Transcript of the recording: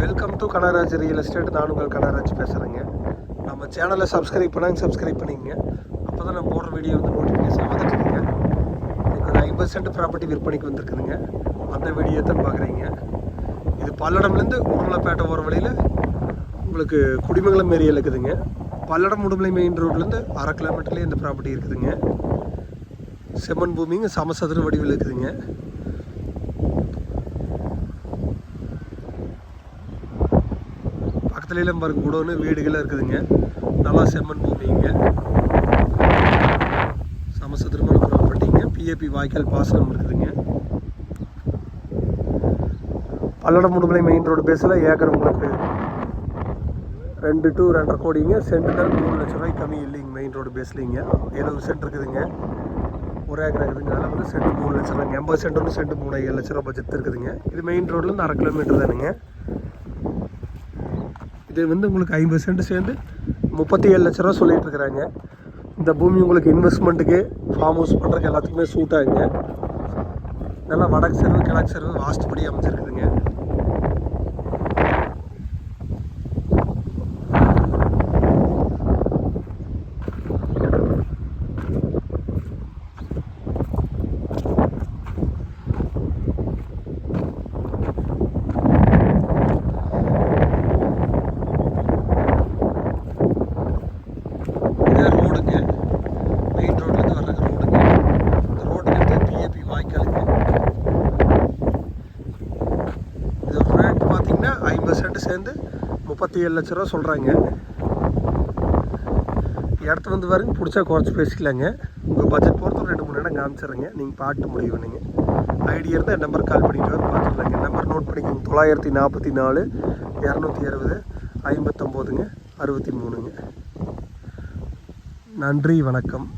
Welcome to Kanaraj real estate நான் உங்கள் கனராஜ் பேசுகிறேங்க நம்ம சேனலை சப்ஸ்கிரைப் பண்ணாங்க சப்ஸ்கிரைப் பண்ணிக்கங்க. அப்போ தான் நம்ம போடுற வீடியோ வந்து நோட்டிஃபிகேஷன் வந்துட்டுருக்குங்க என்னோடய ஒரு ஐம்பது சென்ட் ப்ராப்பர்ட்டி விற்பனைக்கு வந்திருக்குதுங்க. அந்த வீடியோ தான் பார்க்குறீங்க இது பல்லடம்லேருந்து உருளைப்பேட்டை போகிற வழியில் உங்களுக்கு குடிமங்கலம் ஏரியா இருக்குதுங்க. பல்லடம் உடுமலை மெயின் ரோட்லேருந்து அரை கிலோமீட்டர்லேயே இந்த ப்ராப்பர்ட்டி இருக்குதுங்க. செம்மன் பூமிங்க சமசதுர வடிவில் இருக்குதுங்க. பக்கத்துலலாம் பாருங்க குடோனு வீடுகளாக இருக்குதுங்க. நல்லா செம்மண் பூமிங்க. சமசதுரமான ப்ராப்பர்ட்டிங்க பிஏபி வாய்க்கால் பாசனம் இருக்குதுங்க. பல்லடம் முடுமலை மெயின் ரோடு பேஸில் ஏக்கர் உங்களுக்கு ரெண்டு டு ரெண்டரை கோடிங்க. சென்ட்டுக்கு மூணு லட்ச ரூபாய் கம்மி இல்லைங்க மெயின் ரோடு பேஸ்லிங்க எழுபது சென்ட் இருக்குதுங்க. ஒரு ஏக்கர் இருக்குதுங்க. அதில் வந்து சென்ட் மூணு லட்ச ரூபாய்ங்க. எண்பது சென்ட் ஒன்று சென்ட் மூணு ஏழு லட்ச ரூபா பட்ஜெட் இருக்குதுங்க. இது மெயின் ரோட்லேருந்து அரை கிலோமீட்டர் தானுங்க. இது வந்து உங்களுக்கு ஐம்பது சென்ட் சேர்ந்து முப்பத்தி ஏழு லட்ச ரூபா சொல்லிகிட்டு இருக்கிறாங்க. இந்த பூமி உங்களுக்கு இன்வெஸ்ட்மெண்ட்டுக்கு ஃபார்ம் ஹவுஸ் பண்ணுறதுக்கு எல்லாத்துக்குமே சூட்டாகுங்க நல்லா வடக்கு செருவு கிழக்கு செருவு வாஸ்துபடி அமைச்சிருக்குதுங்க இது ரோடுங்க மெயின் ரோட்லேருந்து வர்ற ரோடுங்க இந்த ரோடுக்கு பிஏபி வாய்க்காலுங்க இது ரேட் பார்த்தீங்கன்னா ஐம்பது சென்ட் சேர்ந்து முப்பத்தி ஏழு லட்ச ரூபா சொல்கிறாங்க இடத்து வந்து பாருங்க பிடிச்சா குறைச்சி பேசிக்கலாங்க. உங்கள் பட்ஜெட் பொறுத்து ரெண்டு மூணு இடம் காமிச்சிடுறேங்க. நீங்கள் பாட்டு முடிவு பண்ணுங்க. ஐடியா இருந்தால் என் நம்பர் கால் பண்ணிட்டு வந்து பார்த்துக்கலாங்க. நம்பர் நோட் பண்ணிக்கோங்க. தொள்ளாயிரத்தி நாற்பத்தி நாலு இரநூத்தி அறுபது ஐம்பத்தொம்போதுங்க அறுபத்தி மூணுங்க. நன்றி வணக்கம்.